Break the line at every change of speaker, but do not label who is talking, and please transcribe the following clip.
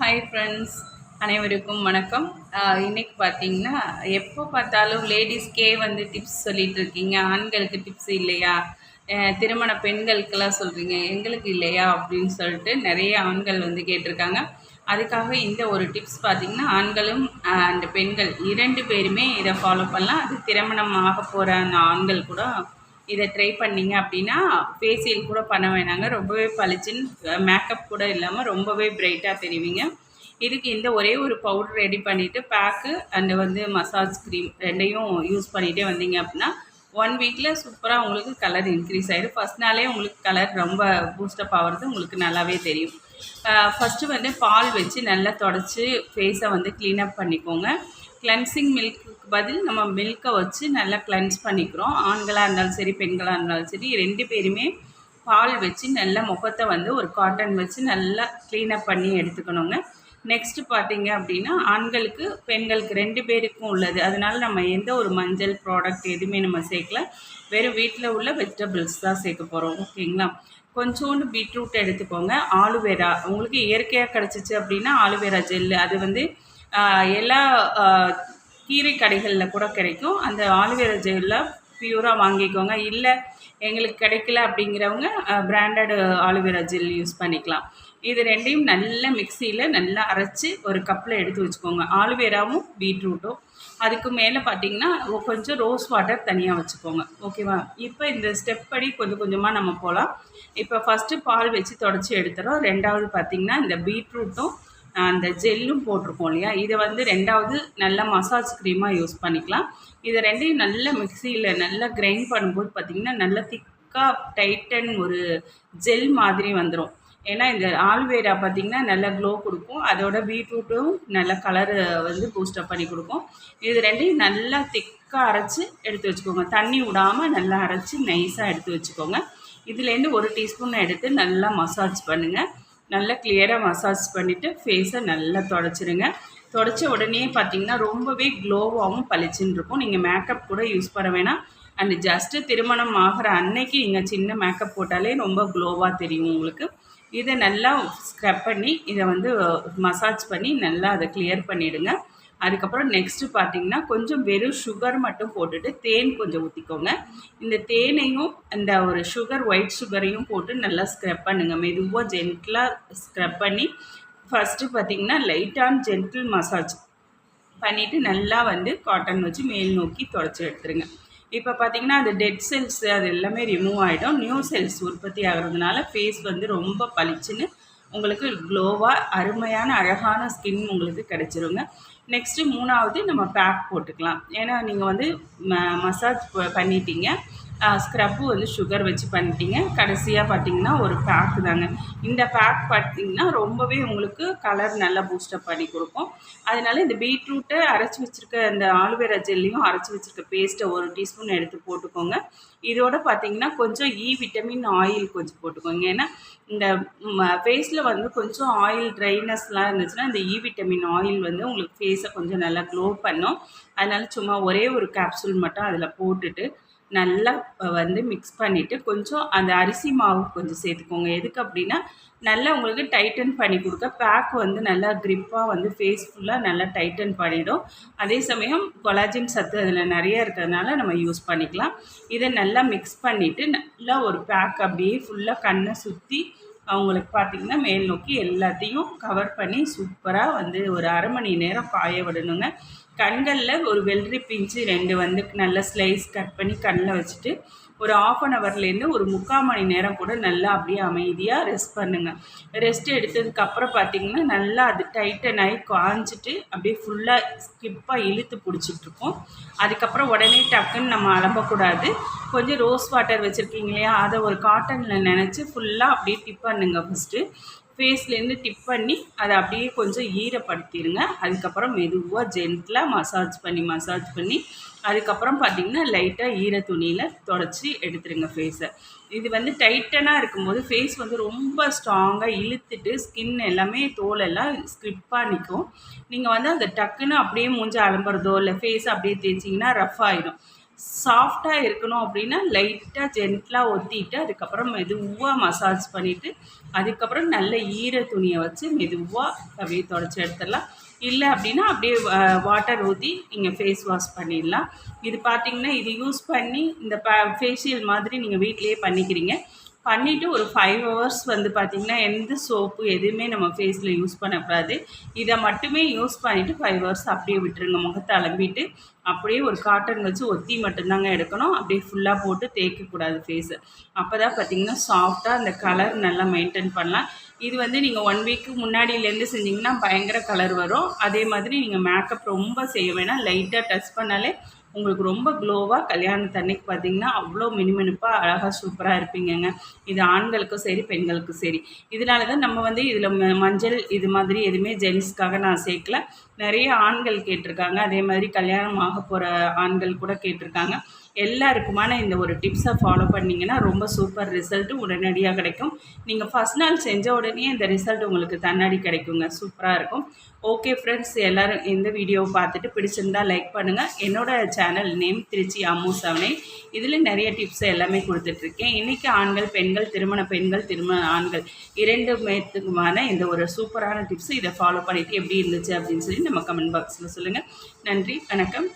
Hi friends அனைவருக்கும் வணக்கம். இன்றைக்கி இன்னைக்கு பார்த்தீங்கன்னா எப்போ பார்த்தாலும் லேடிஸ்க்கே வந்து டிப்ஸ் சொல்லிகிட்டு இருக்கீங்க. ஆண்களுக்கு டிப்ஸ் இல்லையா? திருமண பெண்களுக்கெல்லாம் சொல்கிறீங்க எங்களுக்கு இல்லையா? அப்படின்னு சொல்லிட்டு நிறைய ஆண்கள் வந்து கேட்டிருக்காங்க. அதுக்காக இந்த ஒரு டிப்ஸ் பார்த்தீங்கன்னா ஆண்களும் அந்த பெண்கள் இரண்டு பேருமே இதை ஃபாலோ பண்ணலாம். அது திருமணம் ஆக போகிற அந்த ஆண்கள் கூட இதை ட்ரை பண்ணீங்க அப்படின்னா ஃபேஷியல் கூட பண்ண வேணாங்க. ரொம்பவே பளிச்சுன்னு மேக்கப் கூட இல்லாமல் ரொம்பவே பிரைட்டாக தெரிவிங்க. இதுக்கு இந்த ஒரே ஒரு பவுடர் ரெடி பண்ணிவிட்டு பேக்கு அண்டு வந்து மசாஜ் க்ரீம் ரெண்டையும் யூஸ் பண்ணிகிட்டே வந்தீங்க அப்படின்னா ஒன் வீக்கில் சூப்பராக உங்களுக்கு கலர் இன்க்ரீஸ் ஆகிடும் ஃபஸ்ட் நாளே உங்களுக்கு கலர் ரொம்ப பூஸ்டப் ஆகிறது உங்களுக்கு நல்லாவே தெரியும். ஃபஸ்ட்டு வந்து பால் வச்சு நல்லா தொடச்சி ஃபேஸை வந்து க்ளீனப் பண்ணிக்கோங்க. கிளென்சிங் மில்க்கு பதில் நம்ம மில்க்கை வச்சு நல்லா கிளென்ஸ் பண்ணிக்கிறோம். ஆண்களாக இருந்தாலும் சரி பெண்களாக இருந்தாலும் சரி ரெண்டு பேருமே பால் வச்சு நல்லா முகத்தை வந்து ஒரு காட்டன் வச்சு நல்லா க்ளீனப் பண்ணி எடுத்துக்கணுங்க. நெக்ஸ்ட்டு பார்த்தீங்க அப்படின்னா ஆண்களுக்கு பெண்களுக்கு ரெண்டு பேருக்கும் உள்ளது. அதனால நம்ம எந்த ஒரு மஞ்சள் ப்ராடக்ட் எதுவுமே நம்ம சேர்க்கல. வெறும் வீட்டில் உள்ள வெஜிடபிள்ஸ் தான் சேர்க்க போகிறோம் ஓகேங்களா கொஞ்சோண்டு பீட்ரூட் எடுத்துக்கோங்க. ஆலுவேரா உங்களுக்கு இயற்கையாக கிடச்சிச்சு அப்படின்னா ஆலுவேரா ஜெல்லு அது வந்து எல்லா கீரை கடைகளில் கூட கிடைக்கும். அந்த ஆலுவேரா ஜெல்லாம் பியூராக வாங்கிக்கோங்க. இல்லை எங்களுக்கு கிடைக்கல அப்படிங்கிறவங்க பிராண்டடு ஆலுவேரா ஜெல் யூஸ் பண்ணிக்கலாம். இது ரெண்டையும் நல்ல மிக்சியில் நல்லா அரைச்சி ஒரு கப்பில் எடுத்து வச்சுக்கோங்க. ஆலுவேராவும் பீட்ரூட்டும். அதுக்கு மேலே பார்த்தீங்கன்னா கொஞ்சம் ரோஸ் வாட்டர் தனியாக வச்சுக்கோங்க. ஓகேவா இப்போ இந்த ஸ்டெப் படி கொஞ்சம் கொஞ்சமாக நம்ம போகலாம் இப்போ ஃபஸ்ட்டு பால் வச்சு தொடச்சி எடுத்துகிறோம் ரெண்டாவது பார்த்தீங்கன்னா இந்த பீட்ரூட்டும் அந்த ஜெல்லும் போட்டிருக்கோம் இல்லையா? இதை வந்து ரெண்டாவது நல்ல மசாஜ் க்ரீமாக யூஸ் பண்ணிக்கலாம். இதை ரெண்டையும் நல்ல மிக்சியில் நல்லா கிரைண்ட் பண்ணும்போது பார்த்திங்கன்னா நல்ல திக்காக டைட்டன் ஒரு ஜெல் மாதிரி வந்துடும் ஏன்னா இந்த ஆல்வேரா பார்த்திங்கன்னா நல்லா க்ளோ கொடுக்கும். அதோட பீட்ரூட்டும் நல்ல கலரு வந்து பூஸ்டப் பண்ணி கொடுக்கும். இது ரெண்டையும் நல்லா திக்காக அரைச்சி எடுத்து வச்சுக்கோங்க. தண்ணி விடாமல் நல்லா அரைச்சி நைஸாக எடுத்து வச்சுக்கோங்க. இதுலேருந்து ஒரு டீஸ்பூன் எடுத்து நல்லா மசாஜ் பண்ணுங்கள் நல்லா கிளியராக மசாஜ் பண்ணிவிட்டு ஃபேஸை நல்லா தொடச்சிருங்க. தொடச்ச உடனே பார்த்தீங்கன்னா ரொம்பவே க்ளோவாகவும் பளிச்சுன்னு இருக்கும். நீங்கள் மேக்கப் கூட யூஸ் பண்ண வேணாம். அண்ட் ஜஸ்ட்டு திருமணம் ஆகிற அன்னைக்கு நீங்கள் சின்ன மேக்கப் போட்டாலே ரொம்ப க்ளோவாக தெரியும் உங்களுக்கு. இதை நல்லா ஸ்க்ரப் பண்ணி இதை வந்து மசாஜ் பண்ணி நல்லா அதை கிளியர் பண்ணிவிடுங்க அதுக்கப்புறம் நெக்ஸ்ட்டு பார்த்தீங்கன்னா கொஞ்சம் வெறும் சுகர் மட்டும் போட்டுட்டு தேன் கொஞ்சம் ஊற்றிக்கோங்க இந்த தேனையும் இந்த ஒரு சுகர் ஒயிட் சுகரையும் போட்டு நல்லா ஸ்க்ரப் பண்ணுங்கள் மெதுவாக ஜென்டிலாக ஸ்க்ரப் பண்ணி ஃபஸ்ட்டு பார்த்தீங்கன்னா லைட்டான ஜென்டில் மசாஜ் பண்ணிவிட்டு நல்லா வந்து காட்டன் வச்சு மேல் நோக்கி தொடச்சி எடுத்துருங்க. இப்போ பார்த்தீங்கன்னா அந்த டெட் செல்ஸ் அது எல்லாமே ரிமூவ் ஆகிடும் நியூ செல்ஸ் உற்பத்தி ஆகிறதுனால ஃபேஸ் வந்து ரொம்ப பளிச்சுன்னு உங்களுக்கு க்ளோவாக அருமையான அழகான ஸ்கின் உங்களுக்கு கிடச்சிருங்க. நெக்ஸ்ட்டு மூணாவது நம்ம பேக் போட்டுக்கலாம். ஏன்னா நீங்கள் வந்து மசாஜ் பண்ணிட்டீங்க. ஸ்க்ரப்பு வந்து சுகர் வச்சு பண்ணிட்டீங்க. கடைசியாக பார்த்தீங்கன்னா ஒரு பேக்கு தாங்க. இந்த பேக் பார்த்தீங்கன்னா ரொம்பவே உங்களுக்கு கலர் நல்லா பூஸ்டப் பண்ணி கொடுக்கும். அதனால இந்த பீட்ரூட்டை அரைச்சி வச்சுருக்க இந்த ஆலுவேரா ஜெல்லையும் அரைச்சி வச்சுருக்க பேஸ்ட்டை ஒரு டீஸ்பூன் எடுத்து போட்டுக்கோங்க. இதோட பார்த்தீங்கன்னா கொஞ்சம் இ விட்டமின் ஆயில் கொஞ்சம் போட்டுக்கோங்க. ஏன்னா இந்த ஃபேஸில் வந்து கொஞ்சம் ஆயில் ட்ரைனஸ்லாம் இருந்துச்சுன்னா இந்த இ விட்டமின் ஆயில் வந்து உங்களுக்கு ஃபேஸை கொஞ்சம் நல்லா க்ளோ பண்ணும். அதனால சும்மா ஒரே ஒரு கேப்சூல் மட்டும் அதில் போட்டுட்டு நல்லா வந்து மிக்ஸ் பண்ணிவிட்டு கொஞ்சம் அந்த அரிசி மாவு கொஞ்சம் சேர்த்துக்கோங்க. எதுக்கு அப்படின்னா நல்லா உங்களுக்கு டைட்டன் பண்ணி கொடுக்க பேக் வந்து நல்லா க்ரிப்பாக வந்து ஃபேஸ் ஃபுல்லாக நல்லா டைட்டன் பண்ணிவிடும் அதே சமயம் கொலாஜின் சத்து அதில் நிறைய இருக்கிறதுனால நம்ம யூஸ் பண்ணிக்கலாம். இதை நல்லா மிக்ஸ் பண்ணிவிட்டு நல்லா ஒரு பேக் அப்படியே ஃபுல்லாக கண்ணை சுற்றி அவங்களுக்கு பார்த்திங்கன்னா மேல் நோக்கி எல்லாத்தையும் கவர் பண்ணி சூப்பராக வந்து ஒரு அரை மணி நேரம் காய விடணுங்க. கண்களில் ஒரு வெள்ளரி பிஞ்சு ரெண்டு வந்து நல்ல ஸ்லைஸ் கட் பண்ணி கண்ணில் வச்சுட்டு ஒரு ஆஃப் அன் ஹவர்லேருந்து ஒரு முக்கால் மணி நேரம் கூட நல்லா அப்படியே அமைதியாக ரெஸ்ட் பண்ணுங்கள் ரெஸ்ட் எடுத்ததுக்கப்புறம் பார்த்தீங்கன்னா நல்லா அது டைட்டன் ஆகி காஞ்சிட்டு அப்படியே ஃபுல்லாக ஸ்கிப்பாக இழுத்து பிடிச்சிட்ருக்கோம் அதுக்கப்புறம் உடனே டக்குன்னு நம்ம அலம்பக்கூடாது. கொஞ்சம் ரோஸ் வாட்டர் வச்சுருக்கீங்க இல்லையா? அதை ஒரு காட்டனில் நினச்சி ஃபுல்லாக அப்படியே டிப் பண்ணுங்கள் ஃபஸ்ட்டு ஃபேஸ்லேருந்து டிப் பண்ணி அதை அப்படியே கொஞ்சம் ஈரப்படுத்திடுங்க அதுக்கப்புறம் மெதுவாக ஜென்டிலாக மசாஜ் பண்ணி மசாஜ் பண்ணி அதுக்கப்புறம் பார்த்தீங்கன்னா லைட்டாக ஈர துணியில் தொடச்சி எடுத்துருங்க ஃபேஸை இது வந்து டைட்டனாக இருக்கும்போது ஃபேஸ் வந்து ரொம்ப ஸ்ட்ராங்காக இழுத்துட்டு ஸ்கின் எல்லாமே தோல் எல்லாம் ஸ்கிரிப்பாக நிற்கும் நீங்கள் வந்து அதை டக்குன்னு அப்படியே மூஞ்சி அலம்புறதோ இல்லை ஃபேஸ் அப்படியே தேய்ச்சிங்கன்னா ரஃப் ஆகிடும் சாஃப்டாக இருக்கணும் அப்படின்னா லைட்டாக ஜென்ட்லாக ஒத்திட்டு அதுக்கப்புறம் மெதுவாக மசாஜ் பண்ணிவிட்டு அதுக்கப்புறம் நல்ல ஈர துணியை வச்சு மெதுவாக அப்படியே தொடச்சி எடுத்துடலாம். இல்லை அப்படின்னா அப்படியே வாட்டர் ஊற்றி நீங்கள் ஃபேஸ் வாஷ் பண்ணிடலாம். இது பார்த்திங்கன்னா இது யூஸ் பண்ணி இந்த ப ஃபேஷியல் மாதிரி நீங்கள் வீட்டிலேயே பண்ணிக்கிறீங்க. பண்ணிவிட்டு ஒரு ஃபைவ் ஹவர்ஸ் வந்து பார்த்திங்கன்னா எந்த சோப்பு எதுவுமே நம்ம ஃபேஸில் யூஸ் பண்ணக்கூடாது. இதை மட்டுமே யூஸ் பண்ணிவிட்டு ஃபைவ் ஹவர்ஸ் அப்படியே விட்டுருங்க. முகத்தை அலம்பிட்டு அப்படியே ஒரு காட்டன் வச்சு ஒத்தி மட்டும்தாங்க எடுக்கணும். அப்படியே ஃபுல்லாக போட்டு தேய்க்கக்கூடாது ஃபேஸு அப்போ தான் பார்த்திங்கன்னா சாஃப்டாக அந்த கலர் நல்லா மெயின்டைன் பண்ணலாம். இது வந்து நீங்கள் ஒன் வீக்கு முன்னாடியிலேருந்து செஞ்சிங்கன்னா பயங்கர கலர் வரும். அதே மாதிரி நீங்கள் மேக்கப் ரொம்ப செய்ய வேணாம். லைட்டாக டச் பண்ணாலே உங்களுக்கு ரொம்ப க்ளோவாக கல்யாணத்தன்னைக்கு பார்த்தீங்கன்னா அவ்வளோ மினிமினிப்பாக அழகாக சூப்பராக இருப்பீங்கங்க. இது ஆண்களுக்கும் சரி பெண்களுக்கும் சரி. இதனால தான் நம்ம வந்து இதில் மஞ்சள் இது மாதிரி எதுவுமே ஜென்ஸ்க்காக நான் சேர்க்கல. நிறைய ஆண்கள் கேட்டிருக்காங்க. அதே மாதிரி கல்யாணம் ஆக போகிற ஆண்கள் கூட கேட்டிருக்காங்க. எல்லாருக்குமான இந்த ஒரு டிப்ஸை ஃபாலோ பண்ணிங்கன்னா ரொம்ப சூப்பர் ரிசல்ட்டு உடனடியாக கிடைக்கும். நீங்கள் ஃபஸ்ட் நாள் செஞ்ச உடனே இந்த ரிசல்ட் உங்களுக்கு தன்னாடி கிடைக்குங்க. சூப்பராக இருக்கும். ஓகே ஃப்ரெண்ட்ஸ் எல்லோரும் இந்த வீடியோவை பார்த்துட்டு பிடிச்சிருந்தா லைக் பண்ணுங்கள் என்னோடய சேனல் நேம் திருச்சி அம்மு சவனை இதில் நிறைய டிப்ஸ் எல்லாமே கொடுத்துட்ருக்கேன். இன்றைக்கி ஆண்கள் பெண்கள் திருமண பெண்கள் திருமண ஆண்கள் இரண்டு மேத்துக்குமான இந்த ஒரு சூப்பரான டிப்ஸ் இதை ஃபாலோ பண்ணிவிட்டு எப்படி இருந்துச்சு அப்படின்னு சொல்லி நம்ம கமெண்ட் பாக்ஸில் சொல்லுங்கள் நன்றி வணக்கம்.